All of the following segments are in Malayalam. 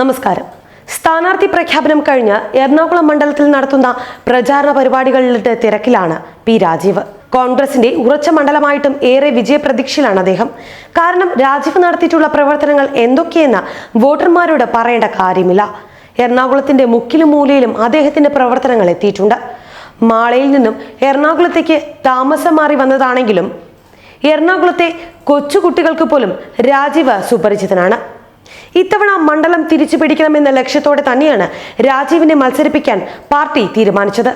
നമസ്കാരം. സ്ഥാനാർത്ഥി പ്രഖ്യാപനം കഴിഞ്ഞ് എറണാകുളം മണ്ഡലത്തിൽ നടത്തുന്ന പ്രചാരണ പരിപാടികളുടെ തിരക്കിലാണ് പി രാജീവ്. കോൺഗ്രസിന്റെ ഉറച്ച മണ്ഡലമായിട്ടും ഏറെ വിജയപ്രതീക്ഷയിലാണ് അദ്ദേഹം. കാരണം രാജീവ് നടത്തിയിട്ടുള്ള പ്രവർത്തനങ്ങൾ എന്തൊക്കെയെന്ന് വോട്ടർമാരോട് പറയേണ്ട കാര്യമില്ല. എറണാകുളത്തിന്റെ മുക്കിലും മൂലയിലും അദ്ദേഹത്തിന്റെ പ്രവർത്തനങ്ങൾ എത്തിയിട്ടുണ്ട്. മാളയിൽ നിന്നും എറണാകുളത്തേക്ക് താമസം മാറി വന്നതാണെങ്കിലും എറണാകുളത്തെ കൊച്ചുകുട്ടികൾക്ക് പോലും രാജീവ് സുപരിചിതനാണ്. ഇത്തവണ മണ്ഡലം തിരിച്ചു പിടിക്കണമെന്ന ലക്ഷ്യത്തോടെ തന്നെയാണ് രാജീവിനെ മത്സരിപ്പിക്കാൻ പാർട്ടി തീരുമാനിച്ചത്.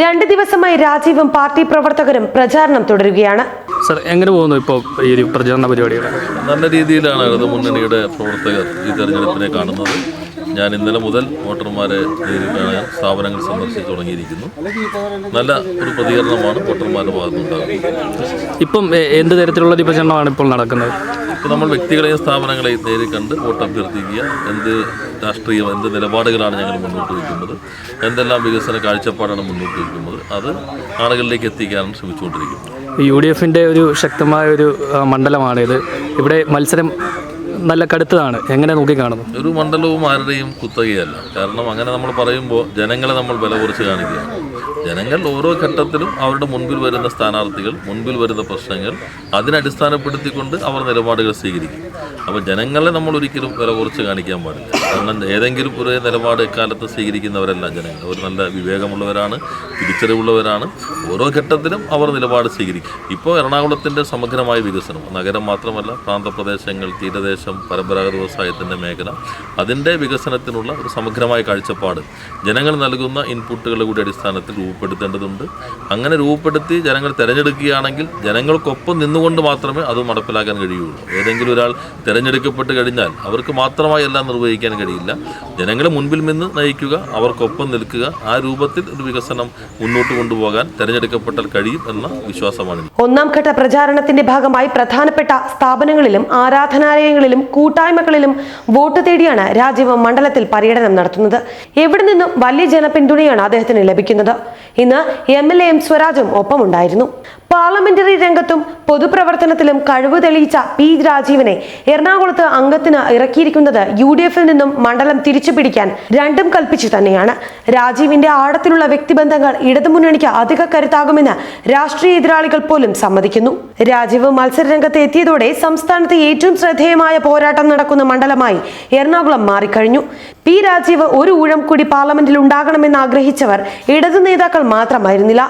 രണ്ട് ദിവസമായി രാജീവും പാർട്ടി പ്രവർത്തകരും പ്രചാരണം തുടരുകയാണ്. സർ എങ്ങനെ പോകുന്നു ഇപ്പോൾ ഈ ഒരു പ്രചാരണ പരിപാടികൾ? നല്ല രീതിയിലാണ് ഇടതു മുന്നണിയുടെ പ്രവർത്തകർ ഈ തെരഞ്ഞെടുപ്പിനെ കാണുന്നത്. ഞാൻ ഇന്നലെ മുതൽ വോട്ടർമാരെ കാണാൻ സ്ഥാപനങ്ങൾ സന്ദർശിച്ച് തുടങ്ങിയിരിക്കുന്നു. നല്ല ഒരു പ്രതികരണമാണ് വോട്ടർമാരുടെ ഭാഗത്തുനിന്നുണ്ടാകുന്നത്. ഇപ്പം എന്ത് തരത്തിലുള്ള വിഭജനമാണ് ഇപ്പോൾ നടക്കുന്നത്? ഇപ്പോൾ നമ്മൾ വ്യക്തികളെയും സ്ഥാപനങ്ങളെയും നേരിൽ കണ്ട് വോട്ട് അഭ്യർത്ഥിക്കുക എന്ത് രാഷ്ട്രീയം എന്ത് നിലപാടുകളാണ് ഞങ്ങൾ മുന്നോട്ട് വയ്ക്കുന്നത് എന്തെല്ലാം വികസന കാഴ്ചപ്പാടാണ് മുന്നോട്ട് വയ്ക്കുന്നത് അത് ആളുകളിലേക്ക് എത്തിക്കാനാണ് ശ്രമിച്ചുകൊണ്ടിരിക്കുന്നത് യു ഡി എഫിന്റെ ഒരു ശക്തമായ ഒരു മണ്ഡലമാണിത്. ഇവിടെ മത്സരം നല്ല കടുത്തതാണ്. എങ്ങനെ നോക്കിക്കാണുന്നു ഒരു മണ്ഡലവും ആരുടെയും കുത്തകയല്ല. കാരണം അങ്ങനെ നമ്മൾ പറയുമ്പോൾ ജനങ്ങളെ നമ്മൾ വില കുറച്ച് കാണിക്കുകയാണ്. ജനങ്ങൾ ഓരോ ഘട്ടത്തിലും അവരുടെ മുൻപിൽ വരുന്ന സ്ഥാനാർത്ഥികൾ മുൻപിൽ വരുന്ന പ്രശ്നങ്ങൾ അതിനടിസ്ഥാനപ്പെടുത്തിക്കൊണ്ട് അവർ നിലപാടുകൾ സ്വീകരിക്കും. അപ്പോൾ ജനങ്ങളെ നമ്മൾ ഒരിക്കലും വില കുറച്ച് കാണിക്കാൻ പാടില്ല. കാരണം ഏതെങ്കിലും ഒരു നിലപാട് എക്കാലത്ത് സ്വീകരിക്കുന്നവരല്ല ജനങ്ങൾ. അവർ നല്ല വിവേകമുള്ളവരാണ് തിരിച്ചറിവുള്ളവരാണ്. ഓരോ ഘട്ടത്തിലും അവർ നിലപാട് സ്വീകരിക്കും. ഇപ്പോൾ എറണാകുളത്തിന്റെ സമഗ്രമായ വികസനം നഗരം മാത്രമല്ല പ്രാന്തപ്രദേശങ്ങൾ തീരദേശം പരമ്പരാഗത വ്യവസായത്തിന്റെ മേഖല അതിന്റെ വികസനത്തിനുള്ള ഒരു സമഗ്രമായ കാഴ്ചപ്പാട്. ജനങ്ങൾ നൽകുന്ന ഇൻപുട്ടുകളുടെ കൂടി അടിസ്ഥാനത്തിൽ രൂപപ്പെടുത്തേണ്ടതുണ്ട്. അങ്ങനെ രൂപപ്പെടുത്തി ജനങ്ങൾ തിരഞ്ഞെടുക്കുകയാണെങ്കിൽ ജനങ്ങൾക്കൊപ്പം നിന്നുകൊണ്ട് മാത്രമേ അത് നടപ്പിലാക്കാൻ കഴിയുള്ളൂ. ഏതെങ്കിലും ഒരാൾ തിരഞ്ഞെടുക്കപ്പെട്ട് കഴിഞ്ഞാൽ അവർക്ക് മാത്രമായി എല്ലാം നിർവഹിക്കാൻ കഴിയില്ല. ജനങ്ങളെ മുൻപിൽ നിന്ന് നയിക്കുക അവർക്കൊപ്പം നിൽക്കുക ആ രൂപത്തിൽ ഒരു വികസനം മുന്നോട്ട് കൊണ്ടുപോകാൻ തെരഞ്ഞെടുക്കപ്പെട്ടാൽ കഴിയും എന്ന വിശ്വാസമാണ് ഒന്നാം ഘട്ട പ്രചാരണത്തിന്റെ ഭാഗമായി പ്രധാനപ്പെട്ട സ്ഥാപനങ്ങളിലും ആരാധനാലയങ്ങളിലും കൂട്ടായ്മകളിലും വോട്ട് തേടിയാണ് രാജീവ് മണ്ഡലത്തിൽ പര്യടനം നടത്തുന്നത്. എവിടെ നിന്നും വലിയ ജനപിന്തുണയാണ് അദ്ദേഹത്തിന് ലഭിക്കുന്നത്? ഇന്ന് എം എൽ എ എം സ്വരാജും ഒപ്പമുണ്ടായിരുന്നു. പാർലമെന്ററി രംഗത്തും പൊതുപ്രവർത്തനത്തിലും കഴിവ് തെളിയിച്ച പി രാജീവിനെ എറണാകുളത്ത് അംഗത്തിന് ഇറക്കിയിരിക്കുന്നത് യു ഡി എഫിൽ നിന്നും മണ്ഡലം തിരിച്ചു പിടിക്കാൻ രണ്ടും കൽപ്പിച്ചു തന്നെയാണ്. രാജീവിന്റെ ആഴത്തിലുള്ള വ്യക്തിബന്ധങ്ങൾ ഇടതുമുന്നണിക്ക് അധിക കരുത്താകുമെന്ന് രാഷ്ട്രീയ എതിരാളികൾ പോലും സമ്മതിക്കുന്നു. രാജീവ് മത്സരരംഗത്ത് എത്തിയതോടെ സംസ്ഥാനത്ത് ഏറ്റവും ശ്രദ്ധേയമായ പോരാട്ടം നടക്കുന്ന മണ്ഡലമായി എറണാകുളം മാറിക്കഴിഞ്ഞു. പി രാജീവ് ഒരു ഊഴം കൂടി പാർലമെന്റിൽ ഉണ്ടാകണമെന്ന് ആഗ്രഹിച്ചവർ ഇടതു നേതാക്കൾ മാത്രമായിരുന്നില്ല.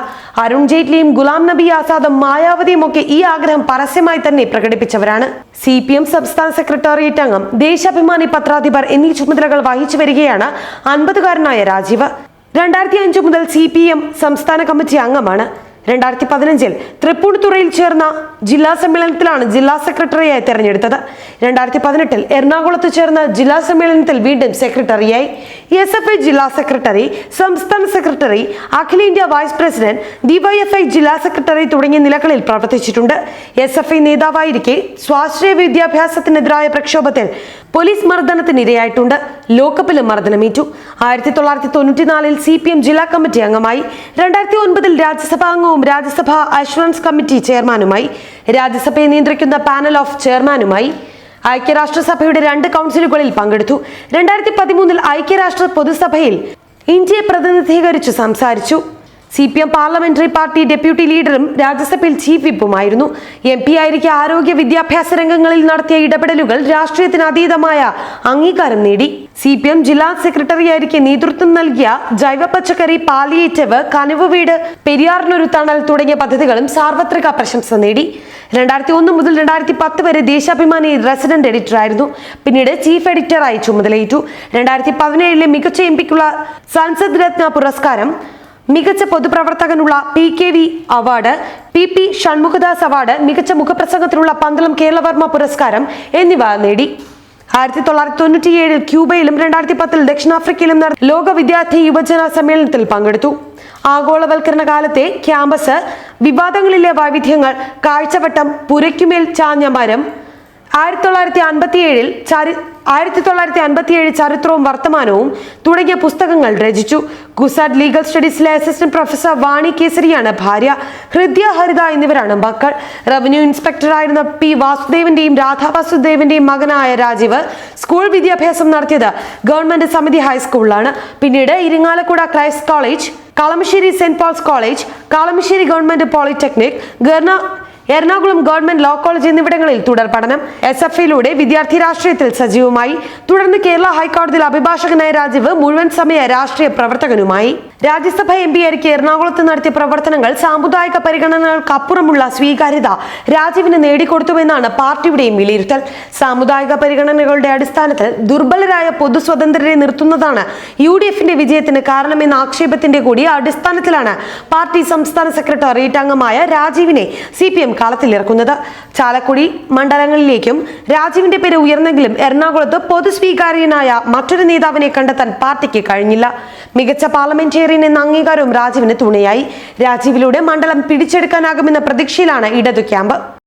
അരുൺ ജെയ്റ്റ്ലിയും ഗുലാം നബി ആസാദും മായാവതിയും ഒക്കെ ഈ ആഗ്രഹം പരസ്യമായി തന്നെ പ്രകടിപ്പിച്ചവരാണ്. സി പി എം സംസ്ഥാന സെക്രട്ടേറിയറ്റ് അംഗം ദേശാഭിമാനി പത്രാധിപർ എന്നീ ചുമതലകൾ വഹിച്ചു വരികയാണ് അൻപതുകാരനായ രാജീവ്. രണ്ടായിരത്തി അഞ്ചു മുതൽ സി പി എം സംസ്ഥാന കമ്മിറ്റി അംഗമാണ്. രണ്ടായിരത്തി പതിനഞ്ചിൽ തൃപ്പൂണിത്തുറയിൽ ചേർന്ന ജില്ലാ സമ്മേളനത്തിലാണ് ജില്ലാ സെക്രട്ടറിയായി തെരഞ്ഞെടുത്തത്. രണ്ടായിരത്തി പതിനെട്ടിൽ എറണാകുളത്ത് ചേർന്ന ജില്ലാ സമ്മേളനത്തിൽ വീണ്ടും സെക്രട്ടറിയായി. എസ് എഫ് ഐ ജില്ലാ സെക്രട്ടറി സംസ്ഥാന സെക്രട്ടറി അഖിലേന്ത്യാ വൈസ് പ്രസിഡന്റ് ഡിവൈഎഫ്ഐ ജില്ലാ സെക്രട്ടറി തുടങ്ങിയ നിലകളിൽ പ്രവർത്തിച്ചിട്ടുണ്ട്. എസ് എഫ് ഐ നേതാവായിരിക്കെ സ്വാശ്രയ വിദ്യാഭ്യാസത്തിനെതിരായ പ്രക്ഷോഭത്തിൽ പോലീസ് മർദ്ദനത്തിനിരയായിട്ടുണ്ട് ലോക്കപ്പിലും മർദ്ദനമേറ്റു. ആയിരത്തി തൊള്ളായിരത്തി തൊണ്ണൂറ്റിനാലിൽ സി പി എം ജില്ലാ കമ്മിറ്റി അംഗമായി രണ്ടായിരത്തി ഒൻപതിൽ രാജ്യസഭാ അംഗവും രാജ്യസഭാ അഷുറൻസ് കമ്മിറ്റി ചെയർമാനുമായി രാജ്യസഭയെ നിയന്ത്രിക്കുന്ന പാനൽ ഓഫ് ചെയർമാനുമായി ഐക്യരാഷ്ട്രസഭയുടെ രണ്ട് കൗൺസിലുകളിൽ പങ്കെടുത്തു. രണ്ടായിരത്തി പതിമൂന്നിൽ ഐക്യരാഷ്ട്ര പൊതുസഭയിൽ ഇന്ത്യയെ പ്രതിനിധീകരിച്ചു സംസാരിച്ചു. C P M parliamentary party deputy ലീഡറും രാജ്യസഭയിൽ ചീഫ് വിപ്പുമായിരുന്നു. എം പി ആയിരിക്കെ ആരോഗ്യ വിദ്യാഭ്യാസ രംഗങ്ങളിൽ നടത്തിയ ഇടപെടലുകൾ രാഷ്ട്രീയത്തിന് അതീതമായ അംഗീകാരം നേടി. സി പി എം ജില്ലാ സെക്രട്ടറി ആയിരിക്കെ നേതൃത്വം നൽകിയ ജൈവ പച്ചക്കറി പാലിയേറ്റവ് കനവ് വീട് പെരിയാറിനൊരു തണൽ തുടങ്ങിയ പദ്ധതികളും സാർവത്രിക പ്രശംസ നേടി. രണ്ടായിരത്തി ഒന്ന് മുതൽ രണ്ടായിരത്തി പത്ത് വരെ ദേശാഭിമാനി റെസിഡന്റ് എഡിറ്ററായിരുന്നു. പിന്നീട് ചീഫ് എഡിറ്ററായി ചുമതലയേറ്റു. രണ്ടായിരത്തി പതിനേഴിലെ മികച്ച എം പിക്കുള്ള സൻസദ് രത്ന പുരസ്കാരം മികച്ച പൊതുപ്രവർത്തകനുള്ള P K V award P P Shanmukhadas award മികച്ച മുഖപ്രസംഗത്തിനുള്ള പന്തളം കേരളവർമ്മ പുരസ്കാരം എന്നിവ നേടി. ആയിരത്തി തൊള്ളായിരത്തി തൊണ്ണൂറ്റിയേഴിൽ ക്യൂബയിലും രണ്ടായിരത്തി പത്തിൽ ദക്ഷിണാഫ്രിക്കയിലും നടന്ന ലോക വിദ്യാർത്ഥി യുവജന സമ്മേളനത്തിൽ പങ്കെടുത്തു. ആഗോളവൽക്കരണ കാലത്തെ ക്യാമ്പസ് വിവാദങ്ങളിലെ വൈവിധ്യങ്ങൾ കാഴ്ചവട്ടം പുരയ്ക്കുമേൽ ചാഞ്ഞ മരം ആയിരത്തി തൊള്ളായിരത്തി അൻപത്തിയേഴിൽ ചരി ആയിരത്തി തൊള്ളായിരത്തി അൻപത്തിയേഴ് ചരിത്രവും വർത്തമാനവും തുടങ്ങിയ പുസ്തകങ്ങൾ രചിച്ചു. ഗുസാഡ് ലീഗൽ സ്റ്റഡീസിലെ അസിസ്റ്റന്റ് പ്രൊഫസർ വാണി കേസരിയാണ് ഭാര്യ ഹൃദ്യ ഹരിത എന്നിവരാണ് മക്കൾ. റവന്യൂ ഇൻസ്പെക്ടറായിരുന്ന പി വാസുദേവന്റെയും രാധാ വാസുദേവന്റെയും മകനായ രാജീവ് സ്കൂൾ വിദ്യാഭ്യാസം നടത്തിയത് ഗവൺമെന്റ് സമിതി ഹൈസ്കൂളിലാണ്. പിന്നീട് Irinjalakuda Christ college Kalamassery saint Paul's College Kalamassery government polytechnic ഗർണ Ernakulam government law college എന്നിവിടങ്ങളിൽ തുടർ പഠനം. എസ് എഫ് ഐയിലൂടെ വിദ്യാർത്ഥി രാഷ്ട്രീയത്തിൽ സജീവമായി. തുടർന്ന് കേരള ഹൈക്കോടതിയിൽ അഭിഭാഷകനായ രാജീവ് മുഴുവൻ സമയ രാഷ്ട്രീയ പ്രവർത്തകനുമായി. രാജ്യസഭ എം പി ആയിരിക്കും എറണാകുളത്ത് നടത്തിയ പ്രവർത്തനങ്ങൾ സാമുദായിക പരിഗണനകൾക്കപ്പുറമുള്ള സ്വീകാര്യത രാജീവിന് നേടിക്കൊടുത്തുവെന്നാണ് പാർട്ടിയുടെയും വിലയിരുത്തൽ. സാമുദായിക പരിഗണനകളുടെ അടിസ്ഥാനത്തിൽ ദുർബലരായ പൊതുസ്വതന്ത്രരെ നിർത്തുന്നതാണ് യു ഡി എഫിന്റെ വിജയത്തിന് കാരണമെന്ന ആക്ഷേപത്തിന്റെ കൂടി അടിസ്ഥാനത്തിലാണ് പാർട്ടി സംസ്ഥാന സെക്രട്ടേറിയറ്റ് അംഗമായ രാജീവിനെ സി പി എം കളത്തിലിറക്കുന്നത് ചാലക്കുടി മണ്ഡലങ്ങളിലേക്കും രാജീവിന്റെ പേര് ഉയർന്നെങ്കിലും എറണാകുളത്ത് പൊതുസ്വീകാര്യനായ മറ്റൊരു നേതാവിനെ കണ്ടെത്താൻ പാർട്ടിക്ക് കഴിഞ്ഞില്ല. മികച്ച പാർലമെന്റേറിയൻ എന്ന അംഗീകാരവും രാജീവിന് തുണയായി. രാജീവിലൂടെ മണ്ഡലം പിടിച്ചെടുക്കാനാകുമെന്ന പ്രതീക്ഷയിലാണ് ഇടതു ക്യാമ്പ്.